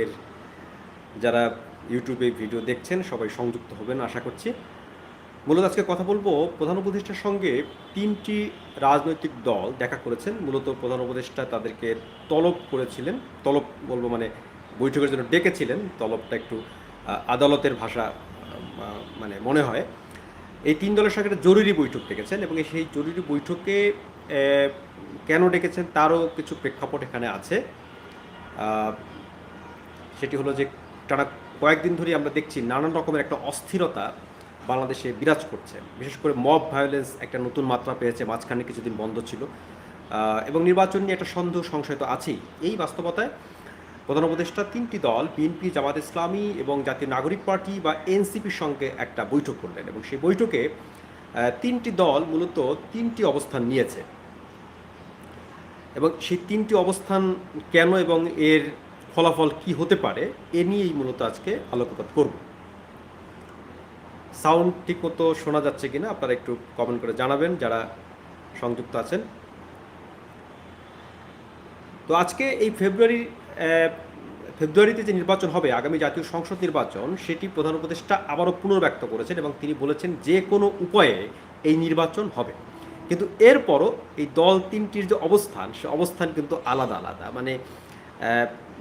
এর যারা ইউটিউবে ভিডিও দেখছেন, সবাই সংযুক্ত হবেন, আশা করছি। মূলত আজকে কথা বলব প্রধান উপদেষ্টার সঙ্গে তিনটি রাজনৈতিক দল দেখা করেছেন। মূলত প্রধান উপদেষ্টা তাদেরকে তলব করেছিলেন। তলব বলব মানে বৈঠকের জন্য ডেকেছিলেন। তলবটা একটু আদালতের ভাষা মানে মনে হয়। এই তিন দলের সঙ্গে একটা জরুরি বৈঠক ডেকেছেন এবং সেই জরুরি বৈঠকে কেন ডেকেছেন তারও কিছু প্রেক্ষাপট এখানে আছে। সেটি হলো যে টানা কয়েকদিন ধরে আমরা দেখছি নানান রকমের একটা অস্থিরতা বাংলাদেশে বিরাজ করছে। বিশেষ করে মব ভায়োলেন্স একটা নতুন মাত্রা পেয়েছে, মাঝখানে কিছুদিন বন্ধ ছিল। এবং নির্বাচন নিয়ে একটা সন্দেহ, সংশয় তো আছেই। এই বাস্তবতায় প্রধান উপদেষ্টা তিনটি দল বিএনপি জামাত ইসলামী এবং জাতীয় নাগরিক পার্টি বা এনসিপির সঙ্গে একটা বৈঠক করলেন এবং সেই বৈঠকে তিনটি দল মূলত তিনটি অবস্থান নিয়েছে। এবং সেই তিনটি অবস্থান কেন এবং এর ফলাফল কি হতে পারে, এ নিয়েই মূলত আজকে আলোকপাত করব। সাউন্ড ঠিক মতো শোনা যাচ্ছে কিনা আপনারা একটু কমেন্ট করে জানাবেন, যারা সংযুক্ত আছেন। তো আজকে এই ফেব্রুয়ারি ফেব্রুয়ারিতে যে নির্বাচন হবে, আগামী জাতীয় সংসদ নির্বাচন, সেটি প্রধান উপদেষ্টা আবারও পুনর্ব্যক্ত করেছেন এবং তিনি বলেছেন যে কোনো উপায়ে এই নির্বাচন হবে। কিন্তু এরপরও এই দল তিনটির যে অবস্থান, সে অবস্থান কিন্তু আলাদা আলাদা। মানে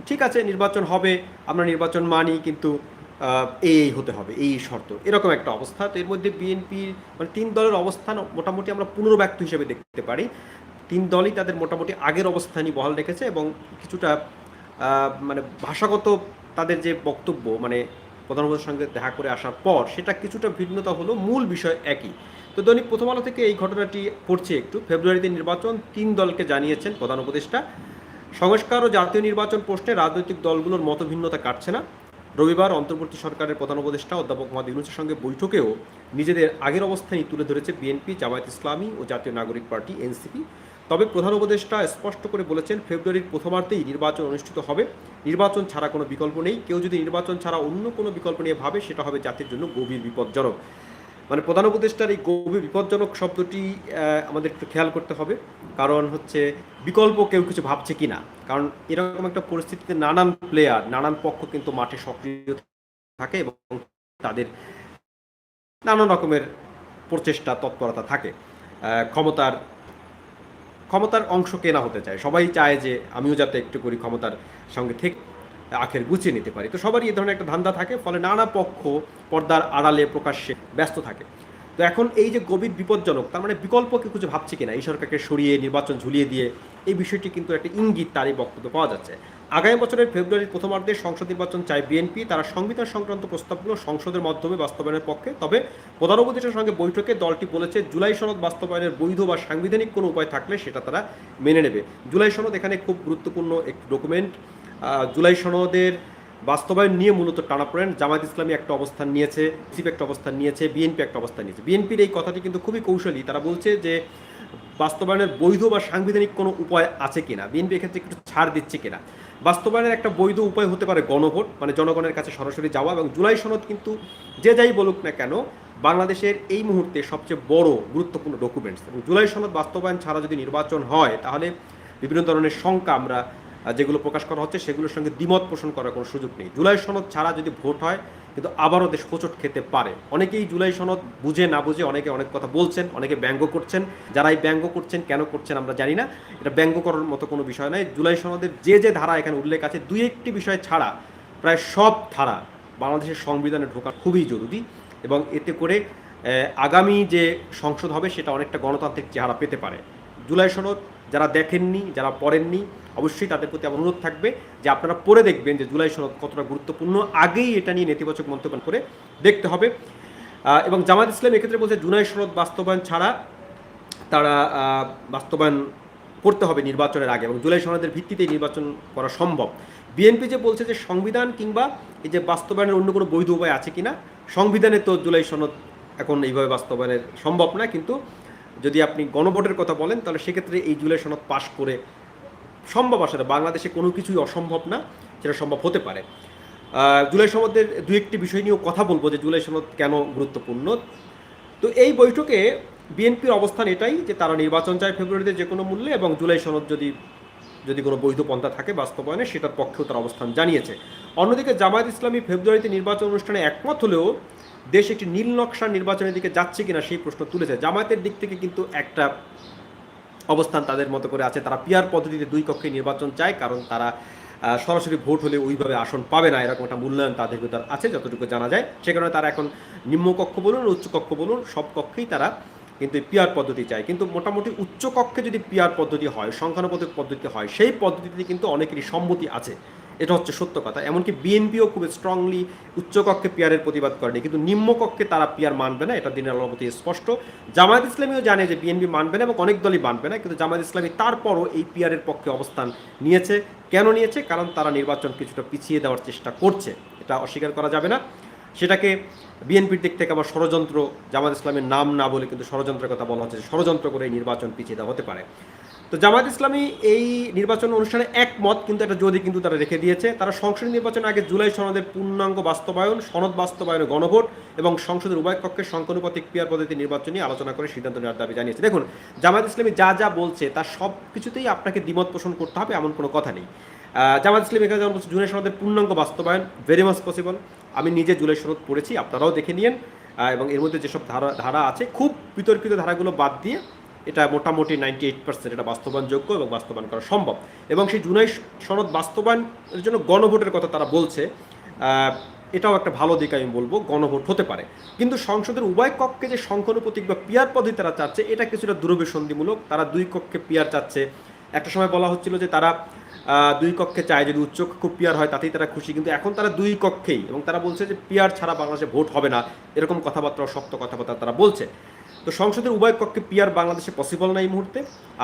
ঠিক আছে, নির্বাচন হবে, আমরা নির্বাচন মানি, কিন্তু এই হতে হবে, এই শর্ত। এরকম একটা অবস্থা। তো এর মধ্যে বিএনপির মানে তিন দলের অবস্থান মোটামুটি আমরা পুনর্ব্যক্ত হিসেবে দেখতে পারি। তিন দলই তাদের মোটামুটি আগের অবস্থানই বহাল রেখেছে এবং কিছুটা মানে ভাষাগত তাদের যে বক্তব্য মানে প্রধানমন্ত্রীর সঙ্গে দেখা করে আসার পর, সেটা কিছুটা ভিন্নতা হলো, মূল বিষয় একই। তো দৈনিক প্রথম আলো থেকে এই ঘটনাটি পড়ছে একটু। ফেব্রুয়ারিতে নির্বাচন, তিন দলকে জানিয়েছেন প্রধান উপদেষ্টা। সংস্কার ও জাতীয় নির্বাচন প্রশ্নে রাজনৈতিক দলগুলোর মতভিন্নতা কাটছে না। রবিবার অন্তর্বর্তী সরকারের প্রধান উপদেষ্টা অধ্যাপক মোহাম্মদ ইউনুসের সঙ্গে বৈঠকেও নিজেদের আগের অবস্থানই তুলে ধরেছে বিএনপি, জামায়াত ইসলামী ও জাতীয় নাগরিক পার্টি, এনসিপি। তবে প্রধান উপদেষ্টা স্পষ্ট করে বলেছেন, ফেব্রুয়ারির প্রথমার্ধেই নির্বাচন অনুষ্ঠিত হবে। নির্বাচন ছাড়া কোনো বিকল্প নেই। কেউ যদি নির্বাচন ছাড়া অন্য কোনো বিকল্প নিয়ে ভাবে, সেটা হবে জাতির জন্য গভীর বিপজ্জনক। মানে প্রধান উপদেষ্টার এই গভীর বিপজ্জনক শব্দটি আমাদের একটু খেয়াল করতে হবে। কারণ হচ্ছে, বিকল্প কেউ কিছু ভাবছে কি না কারণ এরকম একটা পরিস্থিতিতে নানান প্লেয়ার নানান পক্ষ কিন্তু মাঠে সক্রিয় থাকে এবং তাদের নানান রকমের প্রচেষ্টা, তৎপরতা থাকে। ক্ষমতার ক্ষমতার অংশ কেনা হতে চায়। সবাই চায় যে, আমিও যাতে একটু করি ক্ষমতার সঙ্গে থেকে আখের গুছিয়ে নিতে পারি। তো সবারই এই ধরনের একটা ধান্দা থাকে, ফলে নানা পক্ষ পর্দার আড়ালে প্রকাশ্যে ব্যস্ত থাকে। তো এখন এই যে গভীর বিপজ্জনক, তার মানে বিকল্পকে কিছু ভাবছে কিনা? এই সরকারকে সরিয়ে, নির্বাচন ঝুলিয়ে দিয়ে এই বিষয়টি কিন্তু একটা ইঙ্গিত তারই বক্তব্য পাওয়া যাচ্ছে। আগামী বছরের ফেব্রুয়ারির প্রথমার্ধে সংসদ নির্বাচন চায় বিএনপি। তারা সংবিধান সংক্রান্ত প্রস্তাবগুলো সংসদের মাধ্যমে বাস্তবায়নের পক্ষে। তবে প্রধান উপদেষ্টার সঙ্গে বৈঠকে দলটি বলেছে, জুলাই সনদ বাস্তবায়নের বৈধ বা সাংবিধানিক কোনো উপায় থাকলে সেটা তারা মেনে নেবে। জুলাই সনদ এখানে খুব গুরুত্বপূর্ণ একটি ডকুমেন্ট। জুলাই সনদের বাস্তবায়ন নিয়ে মূলত টানাপোড়েন জামায়াত ইসলামী একটা অবস্থান নিয়েছে সিপ একটা অবস্থান নিয়েছে, বিএনপি একটা অবস্থান নিয়েছে। বিএনপির এই কথাটি কিন্তু খুবই কৌশলী। তারা বলছে যে বাস্তবায়নের বৈধ বা সাংবিধানিক কোনো উপায় আছে কিনা? বিএনপি এক্ষেত্রে একটু ছাড় দিচ্ছে কিনা? বাস্তবায়নের একটা বৈধ উপায় হতে পারে গণভোট মানে জনগণের কাছে সরাসরি যাওয়া এবং জুলাই সনদ কিন্তু যে যাই বলুক না কেন, বাংলাদেশের এই মুহূর্তে সবচেয়ে বড় গুরুত্বপূর্ণ ডকুমেন্টস এবং জুলাই সনদ বাস্তবায়ন ছাড়া যদি নির্বাচন হয়, তাহলে বিভিন্ন ধরনের শঙ্কা আমরা যেগুলো প্রকাশ করা হচ্ছে, সেগুলোর সঙ্গে দ্বিমত পোষণ করার কোনো সুযোগ নেই। জুলাই সনদ ছাড়া যদি ভোট হয়, কিন্তু আবারও দেশ হোঁচট খেতে পারে। অনেকেই জুলাই সনদ বুঝে না বুঝে অনেকে অনেক কথা বলছেন, অনেকে ব্যঙ্গ করছেন। যারা এই ব্যঙ্গ করছেন, কেন করছেন আমরা জানি না। এটা ব্যঙ্গ করার মতো কোনো বিষয় নয়। জুলাই সনদের যে যে ধারা এখানে উল্লেখ আছে, দুই একটি বিষয় ছাড়া প্রায় সব ধারা বাংলাদেশের সংবিধানে ঢোকা খুবই জরুরি এবং এতে করে আগামী যে সংসদ হবে, সেটা অনেকটা গণতান্ত্রিক চেহারা পেতে পারে। জুলাই সনদ যারা দেখেননি, যারা পড়েননি, অবশ্যই তাদের প্রতি অনুরোধ থাকবে যে আপনারা পড়ে দেখবেন যে জুলাই সনদ কতটা গুরুত্বপূর্ণ। আগেই এটা নিয়ে নেতিবাচক মন্তব্য করে দেখতে হবে। এবং জামাত ইসলাম এক্ষেত্রে বলছে জুলাই সনদ বাস্তবায়ন ছাড়া তারা বাস্তবায়ন করতে হবে নির্বাচনের আগে এবং জুলাই সনদের ভিত্তিতেই নির্বাচন করা সম্ভব। বিএনপি যে বলছে যে সংবিধান কিংবা এই যে বাস্তবায়নের অন্য কোনো বৈধ উপায় আছে কিনা, সংবিধানে তো জুলাই সনদ এখন এইভাবে বাস্তবায়নের সম্ভব না, কিন্তু যদি আপনি গণভোটের কথা বলেন, তাহলে সেক্ষেত্রে এই জুলাই সনদ পাশ করে সম্ভব আসলে বাংলাদেশে কোনো কিছুই অসম্ভব না সেটা সম্ভব হতে পারে। জুলাই সনদের দু একটি বিষয় নিয়েও কথা বলব যে জুলাই সনদ কেন গুরুত্বপূর্ণ। তো এই বৈঠকে বিএনপির অবস্থান এটাই যে তারা নির্বাচন চায় ফেব্রুয়ারিতে যে কোনো মূল্যে এবং জুলাই সনদ যদি যদি কোনো বৈধ পন্থা থাকে বাস্তবায়নে, সেটার পক্ষেও তার অবস্থান জানিয়েছে। অন্যদিকে জামায়াত ইসলামী ফেব্রুয়ারিতে নির্বাচন অনুষ্ঠানে একমত হলেও দেশ একটি নীল নকশার নির্বাচনের দিকে যাচ্ছে কিনা সেই প্রশ্ন তুলেছে। জামায়াতের দিক থেকে কিন্তু একটা অবস্থান তাদের মতো করে আছে। তারা পিয়ার পদ্ধতিতে দুই কক্ষে নির্বাচন চায়, কারণ তারা সরাসরি ভোট হলে ওইভাবে আসন পাবে না। এরকম একটা মূল্যায়ন তাদের ভিতর আছে, যতটুকু জানা যায়। সে কারণে তারা এখন নিম্নকক্ষ বলুন উচ্চকক্ষ বলুন, সব কক্ষেই তারা কিন্তু পিয়ার পদ্ধতি চায়। কিন্তু মোটামুটি উচ্চকক্ষে যদি পিয়ার পদ্ধতি হয়, সংখ্যানুপাতিক পদ্ধতি হয়, সেই পদ্ধতিতে কিন্তু অনেকেরই সম্মতি আছে। এটা হচ্ছে সত্য কথা। এমনকি বিএনপিও খুব স্ট্রংলি উচ্চকক্ষে পিয়ারের প্রতিবাদ করেনি। কিন্তু নিম্নকক্ষে তারা পিয়ার মানবে না, এটা দিনের আলোর মধ্যে স্পষ্ট। জামায়াত ইসলামীও জানে যে বিএনপি মানবে না এবং অনেক দলই মানবে না, কিন্তু জামায়াত ইসলামী তারপরও এই পিয়ারের পক্ষে অবস্থান নিয়েছে। কেন নিয়েছে? কারণ তারা নির্বাচন কিছুটা পিছিয়ে দেওয়ার চেষ্টা করছে। এটা অস্বীকার করা যাবে না। সেটাকে বিএনপির দিক থেকে আবার ষড়যন্ত্র জামাত ইসলামের নাম না বলে কিন্তু ষড়যন্ত্রের কথা বলা হচ্ছে ষড়যন্ত্র করে নির্বাচন পিছিয়ে দেওয়া হতে পারে। তো জামায়াত ইসলামী এই নির্বাচন অনুষ্ঠানে একমত, কিন্তু একটা যদি কিন্তু তারা রেখে দিয়েছে। তারা সংসদ নির্বাচনের আগে জুলাই সনদের পূর্ণাঙ্গ বাস্তবায়ন, সনদ বাস্তবায়নের গণভোট এবং সংসদের উভয় কক্ষের সংখ্যানুপাতিক পিয়ার পদ্ধতি নির্বাচন নিয়ে আলোচনা করে সিদ্ধান্ত নেওয়ার দাবি জানিয়েছে। দেখুন, জামায়াত ইসলামী যা যা বলছে, তার সব কিছুতেই আপনাকে দ্বিমত পোষণ করতে হবে, এমন কোনো কথা নেই। জামাত ইসলামী এখানে যেমন বলছে, জুলাই সনদের পূর্ণাঙ্গ বাস্তবায়ন ভেরি মাচ পসিবল আমি নিজে জুলাই সনদ পড়েছি, আপনারাও দেখে নিন এবং এর মধ্যে যেসব ধারা ধারা আছে, খুব বিতর্কিত ধারাগুলো বাদ দিয়ে এটা মোটামুটি নাইনটি এইট পার্সেন্ট এটা বাস্তবায়নযোগ্য এবং বাস্তবায়ন করা সম্ভব। এবং সেই জুনাই সনদ বাস্তবায়নের জন্য গণভোটের কথা তারা বলছে এটাও একটা ভালো দিক আমি বলব, গণভোট হতে পারে। কিন্তু সংসদের উভয় কক্ষে যে সংখ্যানুপাতিক বা পিয়ার পদ্ধতি তারা চাচ্ছে, এটা কিছুটা দূরভিসন্ধিমূলক। তারা দুই কক্ষে পিয়ার চাচ্ছে। একটা সময় বলা হচ্ছিল যে তারা দুই কক্ষে চায়, যদি উচ্চ কক্ষ পিয়ার হয়, তাতেই তারা খুশি। কিন্তু এখন তারা দুই কক্ষেই এবং তারা বলছে যে পিয়ার ছাড়া বাংলাদেশে ভোট হবে না। এরকম কথাবার্তা শক্ত কথাবার্তা তারা বলছে। তো সংসদের উভয় কক্ষে পিয়ার বাংলাদেশে পসিবল না এই মুহূর্তে,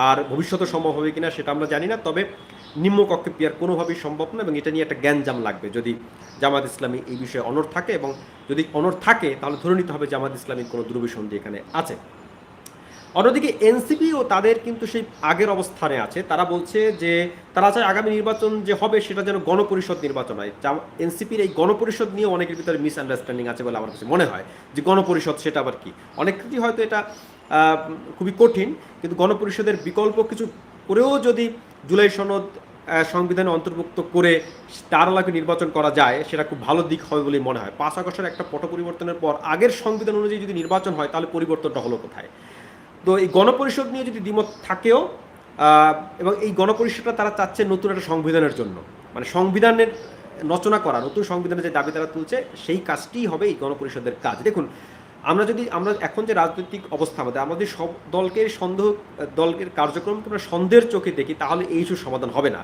আর ভবিষ্যতে সম্ভব হবে কিনা সেটা আমরা জানি না, তবে নিম্নকক্ষে পিয়ার কোনোভাবেই সম্ভব না এবং এটা নিয়ে একটা জ্ঞানজাম লাগবে। যদি জামাত ইসলামী এই বিষয়ে অনর থাকে এবং যদি অনর থাকে, তাহলে ধরে নিতে হবে জামাত ইসলামীর কোনো দুর্বিসন্ধি এখানে আছে। অন্যদিকে এনসিপি ও তাদের কিন্তু সেই আগের অবস্থানে আছে। তারা বলছে যে, তারা চায় আগামী নির্বাচন যে হবে সেটা যেন গণপরিষদ নির্বাচন হয়। এনসিপির এই গণপরিষদ নিয়ে অনেকের ভিতরে মিসআন্ডারস্ট্যান্ডিং আছে বলে আমার কাছে মনে হয়। যে গণপরিষদ সেটা আবার কি? অনেক ক্ষেত্রে হয়তো এটা খুবই কঠিন, কিন্তু গণপরিষদের বিকল্প কিছু করেও যদি জুলাই সনদ সংবিধানে অন্তর্ভুক্ত করে তার আলাপে নির্বাচন করা যায়, সেটা খুব ভালো দিক হবে বলেই মনে হয়। পাঁচ আগস্টের একটা পট পরিবর্তনের পর আগের সংবিধান অনুযায়ী যদি নির্বাচন হয়, তাহলে পরিবর্তনটা হলো কোথায়? তো এই গণপরিষদ নিয়ে যদি দ্বিমত থাকেও এবং এই গণপরিষদটা তারা চাচ্ছে নতুন একটা সংবিধানের জন্য। মানে সংবিধানের রচনা করা, নতুন সংবিধানের যে দাবি তারা তুলছে, সেই কাজটিই হবে এই গণপরিষদের কাজ। দেখুন, আমরা যদি, আমরা এখন যে রাজনৈতিক অবস্থা আমাদের আমাদের সব দলকে সন্দেহ, দলকে কার্যক্রমকে আমরা সন্দেহের চোখে দেখি, তাহলে এই ইস্যুর সমাধান হবে না।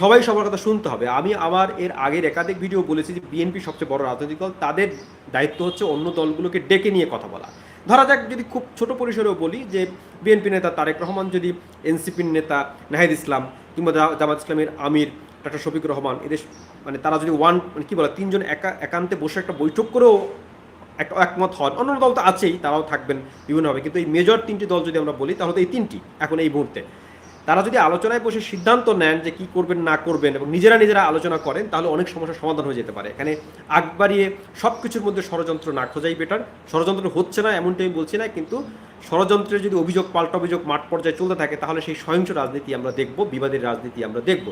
সবাই সবার কথা শুনতে হবে। আমি আমার এর আগের একাধিক ভিডিও বলেছি যে বিএনপি সবচেয়ে বড় রাজনৈতিক দল, তাদের দায়িত্ব হচ্ছে অন্য দলগুলোকে ডেকে নিয়ে কথা বলা। ধরা যাক যদি খুব ছোট পরিসরেও বলি যে বিএনপি নেতা তারেক রহমান, যদি এনসিপির নেতা নাহিদ ইসলাম কিংবা জামাত ইসলামের আমির ডাক্তার শফিক রহমান এদের মানে তারা যদি ওয়ান মানে কী বলে, তিনজন একা একান্তে বসে একটা বৈঠক করেও একটা একমত হন অন্য দল তো আছেই, তারাও থাকবেন বিভিন্নভাবে। কিন্তু এই মেজর তিনটি দল যদি আমরা বলি, তাহলে তো এই তিনটি এখন এই মুহূর্তে। তারা যদি আলোচনায় বসে সিদ্ধান্ত নেন যে কি করবেন, না করবেন এবং নিজেরা নিজেরা আলোচনা করেন, তাহলে অনেক সমস্যার সমাধান হয়ে যেতে পারে। এখানে আগ বাড়িয়ে সব কিছুর মধ্যে ষড়যন্ত্র না খোঁজাই বেটার ষড়যন্ত্র হচ্ছে না, এমনটা আমি বলছি না, কিন্তু ষড়যন্ত্রের যদি অভিযোগ, পাল্টা অভিযোগ মাঠ পর্যায়ে চলতে থাকে, তাহলে সেই সহিংস রাজনীতি আমরা দেখব, বিবাদের রাজনীতি আমরা দেখব।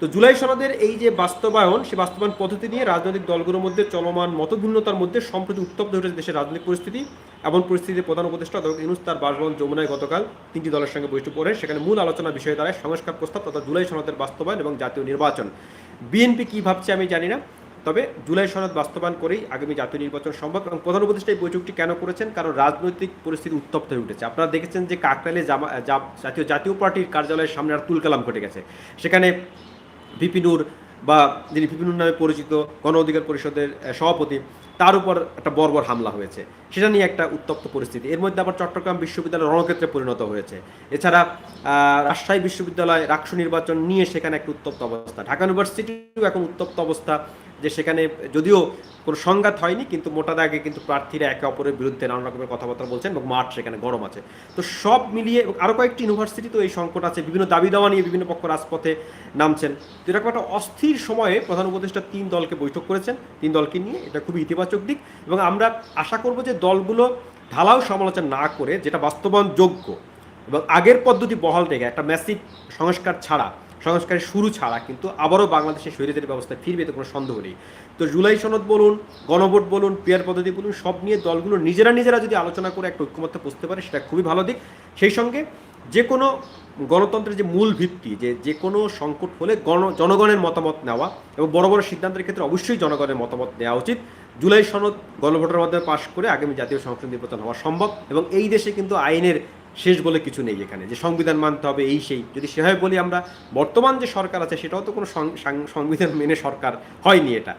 তো জুলাই সনদের এই যে বাস্তবায়ন, সে বাস্তবায়ন পদ্ধতি নিয়ে রাজনৈতিক দলগুলোর মধ্যে চলমান মতভিন্নতার মধ্যে সম্প্রতি উত্তপ্ত হয়ে উঠেছে দেশের রাজনৈতিক পরিস্থিতি। এমন পরিস্থিতিতে প্রধান উপদেষ্টা অধ্যাপক ইউনুস তার বাসভবন যমুনায় গতকাল তিনটি দলের সঙ্গে বৈঠক করে সেখানে মূল আলোচনা বিষয়ে দাঁড়ায় সংস্কার প্রস্তাব তথা জুলাই সনদের বাস্তবায়ন এবং জাতীয় নির্বাচন। বিএনপি কী ভাবছে আমি জানি না, তবে জুলাই সনদ বাস্তবায়ন করেই আগামী জাতীয় নির্বাচন সম্ভব এবং প্রধান উপদেষ্টা এই বৈঠকটি কেন করেছেন? কারণ রাজনৈতিক পরিস্থিতি উত্তপ্ত হয়ে উঠেছে। আপনারা দেখেছেন যে কাকরাইলে জাতীয় জাতীয় পার্টির কার্যালয়ের সামনে আর তুলকালাম ঘটে গেছে। সেখানে ভিপিনুর বা যিনি ভিপিনুর নামে পরিচিত গণ অধিকার পরিষদের সভাপতি, তার উপর একটা বর্বর হামলা হয়েছে। সেটা নিয়ে একটা উত্তপ্ত পরিস্থিতি। এর মধ্যে আবার চট্টগ্রাম বিশ্ববিদ্যালয় রণক্ষেত্রে পরিণত হয়েছে। এছাড়া রাজশাহী বিশ্ববিদ্যালয় রাক্ষ নির্বাচন নিয়ে সেখানে একটা উত্তপ্ত অবস্থা। ঢাকা ইউনিভার্সিটিও এখন উত্তপ্ত অবস্থা। যে সেখানে যদিও কোনো সংঘাত হয়নি, কিন্তু মোটা দাগে কিন্তু প্রার্থীরা একে অপরের বিরুদ্ধে নানা রকমের কথাবার্তা বলছেন এবং মাঠ সেখানে গরম আছে। তো সব মিলিয়ে আরও কয়েকটি ইউনিভার্সিটি তো এই সংকট আছে, বিভিন্ন দাবি দাওয়া নিয়ে বিভিন্ন পক্ষ রাজপথে নামছেন। তো এরকম একটা অস্থির সময়ে প্রধান উপদেষ্টা তিন দলকে বৈঠক করেছেন। তিন দলকে নিয়ে এটা খুবই ইতিবাচক দিক এবং আমরা আশা করব যে দলগুলো ঢালাও সমালোচনা না করে, যেটা বাস্তবায়নযোগ্য এবং আগের পদ্ধতি বহাল রেখে, একটা ম্যাসিভ সংস্কার ছাড়া সংস্কারের শুরু ছাড়া কিন্তু আবারও বাংলাদেশের স্বৈরাচারী ব্যবস্থা ফিরবে এতে কোনো সন্দেহ নেই। তো জুলাই সনদ বলুন, গণভোট বলুন, পিয়ার পদ্ধতি বলুন, সব নিয়ে দলগুলো নিজেরা নিজেরা যদি আলোচনা করে, একটা ঐক্যমত্যে পৌঁছতে পারে, সেটা খুবই ভালো দিক। সেই সঙ্গে যে কোনো গণতন্ত্রের যে মূল ভিত্তি, যে যে কোনো সংকট হলে গণ, জনগণের মতামত নেওয়া এবং বড় বড় সিদ্ধান্তের ক্ষেত্রে অবশ্যই জনগণের মতামত নেওয়া উচিত। জুলাই সনদ গণভোটের মাধ্যমে পাশ করে আগামী জাতীয় সংসদ নির্বাচন হওয়া সম্ভব এবং এই দেশে কিন্তু আইনের শেষ বলে কিছু নেই এখানে। যে সংবিধান মানতে হবে, এই সেই। যদি সেভাবে বলি আমরা, বর্তমান যে সরকার আছে, সেটাও তো কোনো সংবিধান মেনে সরকার হয়নি এটা।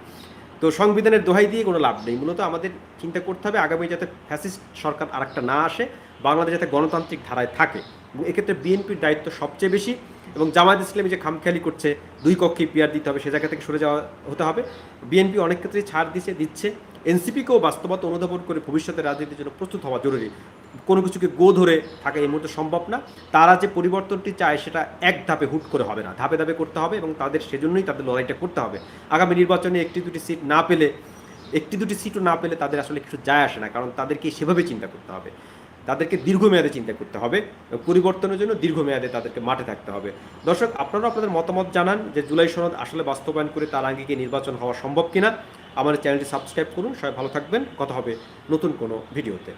তো সংবিধানের দোহাই দিয়ে কোনো লাভ নেই। মূলত আমাদের চিন্তা করতে হবে আগামী যাতে ফ্যাসিস্ট সরকার আরেকটা না আসে, বাংলাদেশ যাতে গণতান্ত্রিক ধারায় থাকে। এক্ষেত্রে বিএনপির দায়িত্ব সবচেয়ে বেশি এবং জামায়াত ইসলামী যে খামখেয়ালি করছে, দুই কক্ষে পিয়ার দিতে হবে, সে জায়গা থেকে সরে যাওয়া হতে হবে। বিএনপি অনেক ক্ষেত্রে ছাড় দিচ্ছে দিচ্ছে। এনসিপিকেও বাস্তবতা অনুধাবন করে ভবিষ্যতে রাজনীতির জন্য প্রস্তুত হওয়া জরুরি। কোনো কিছুকে গো ধরে থাকা এই মুহূর্তে সম্ভব না। তারা যে পরিবর্তনটি চায় সেটা এক ধাপে হুট করে হবে না। ধাপে ধাপে করতে হবে এবং তাদের সেজন্যই তাদের লড়াইটা করতে হবে। আগামী নির্বাচনে একটি দুটি সিট না পেলে, একটি দুটি সিটও না পেলে তাদের আসলে কিছু যায় আসে না। কারণ তাদেরকে সেভাবে চিন্তা করতে হবে। তাদেরকে দীর্ঘমেয়াদে চিন্তা করতে হবে পরিবর্তনের জন্য দীর্ঘমেয়াদে তাদেরকে মাঠে থাকতে হবে। দর্শক আপনারা আপনাদের মতামত জানান যে জুলাই সনদ আসলে বাস্তবায়ন করে তার আগে নির্বাচন হওয়া সম্ভব কিনা? আমার চ্যানেলটি সাবস্ক্রাইব করুন। সবাই ভালো থাকবেন। কথা হবে নতুন কোনো ভিডিওতে।